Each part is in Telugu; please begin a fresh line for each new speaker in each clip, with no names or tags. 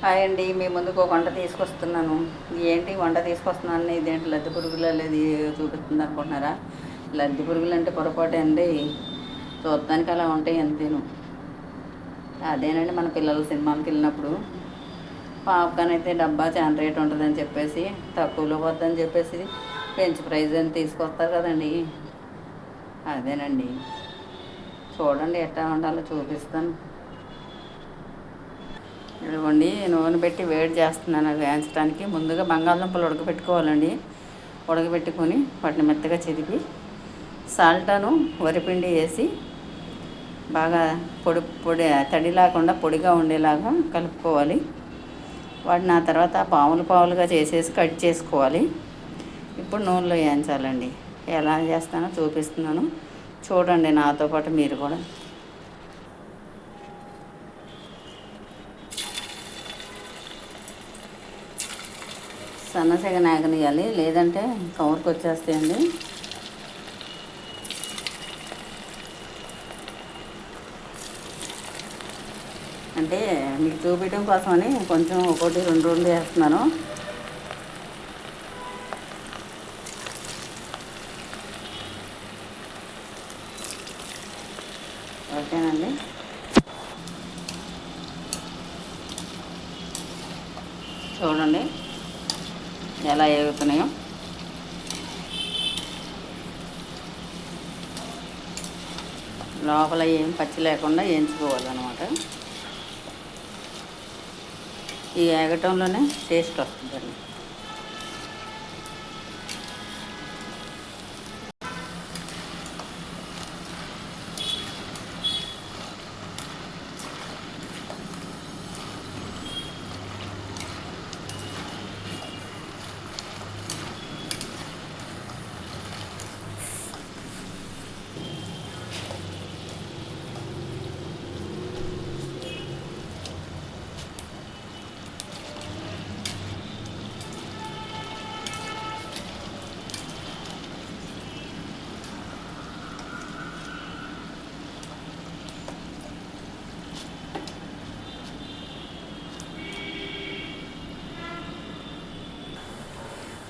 హాయ్ అండి మీ ముందుకు ఒక వంట తీసుకొస్తున్నాను. ఏంటి వంట తీసుకొస్తున్నాను? ఇదేంటి లద్దె పురుగులు అనేది చూపిస్తుంది అనుకుంటున్నారా? లద్దె పురుగులు అంటే పొరపాటే అండి. చూడటానికి అలా ఉంటాయి అంతేను. అదేనండి మన పిల్లలు సినిమాలకు వెళ్ళినప్పుడు పాప్కార్న్ అయితే డబ్బా చాలా రేట్ ఉంటుందని చెప్పేసి తక్కువలో పోద్దని చెప్పేసి పెంచి ప్రైజ్ అని తీసుకొస్తారు కదండి. అదేనండి. చూడండి ఎట్లా ఉండాలో చూపిస్తాను. ఇదిగోండి నూనె పెట్టి వేడి చేస్తున్నాను అది వేయించడానికి. ముందుగా బంగాళదుంపలు ఉడకబెట్టుకోవాలండి. ఉడకబెట్టుకొని వాటిని మెత్తగా చిదిపి సాల్టాను వరిపిండి వేసి బాగా పొడి పొడి తడి లేకుండా పొడిగా ఉండేలాగా కలుపుకోవాలి. వాటిని ఆ తర్వాత పాములు పాములుగా చేసేసి కట్ చేసుకోవాలి. ఇప్పుడు నూనెలో వేయించాలండి. ఎలా చేస్తానో చూపిస్తున్నాను. చూడండి నాతో పాటు మీరు కూడా. సన్నసగ నాగనియాలి లేదంటే కవర్కి వచ్చేస్తాయండి అంటే మీకు చూపించడం కోసమని కొంచెం ఒకటి రెండు రెండు వేస్తున్నాను. ఓకేనండి. చూడండి. ఎలా ఎగుతున్నాయో లోపల ఏం పచ్చి లేకుండా వేయించుకోవాలన్నమాట. ఈ ఏగటంలోనే టేస్ట్ వస్తుందండి.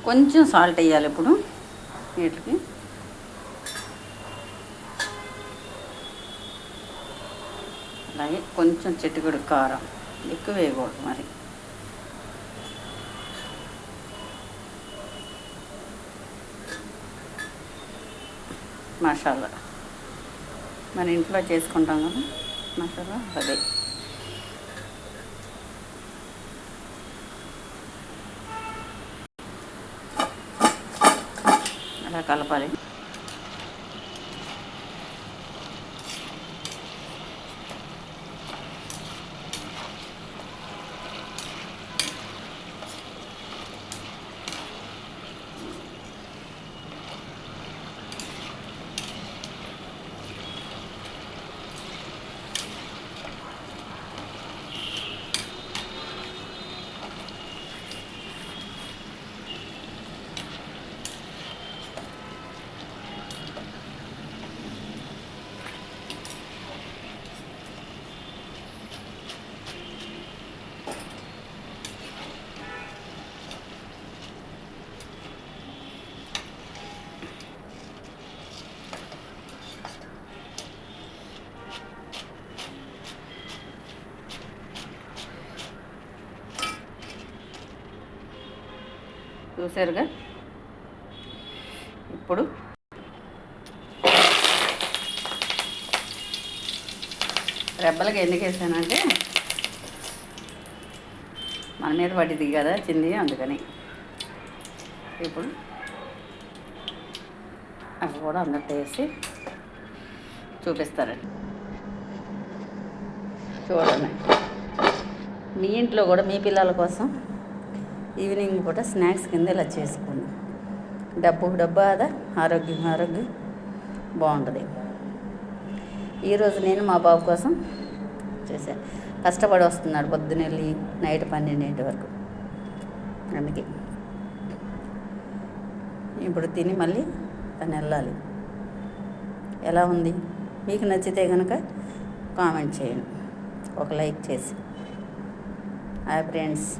కొంచెం సాల్ట్ వేయాలి ఇప్పుడు వీటికి. అలాగే కొంచెం చిటికెడు కారం ఎక్కువ వేయకూడదు మరి. మసాలా. మన ఇంట్లో చేసుకుంటాం కదా మసాలా? అదే. అలా కలపాలి చూసారుగా ఇప్పుడు రెబ్బలకి ఎందుకు వేసానంటే మన మీద పడింది కదా చింది అందుకని. ఇప్పుడు అవి కూడా అందరితో వేసి చూపిస్తారండి. చూడండి. మీ ఇంట్లో కూడా మీ పిల్లల కోసం ఈవినింగ్ పూట స్నాక్స్ కింద ఇలా చేసుకోండి డబ్బు డబ్బు ఆదా ఆరోగ్యం ఆరోగ్యం. బాగుంటుంది. ఈరోజు నేను మా బాబు కోసం చేశాను కష్టపడి వస్తున్నాడు పొద్దునెళ్ళి నైట్ పన్నెండింటి వరకు. అందుకే. ఇప్పుడు తిని మళ్ళీ తను వెళ్ళాలి. ఎలా ఉంది? మీకు నచ్చితే కనుక కామెంట్ చేయండి. ఒక లైక్ చేసి. Hi friends.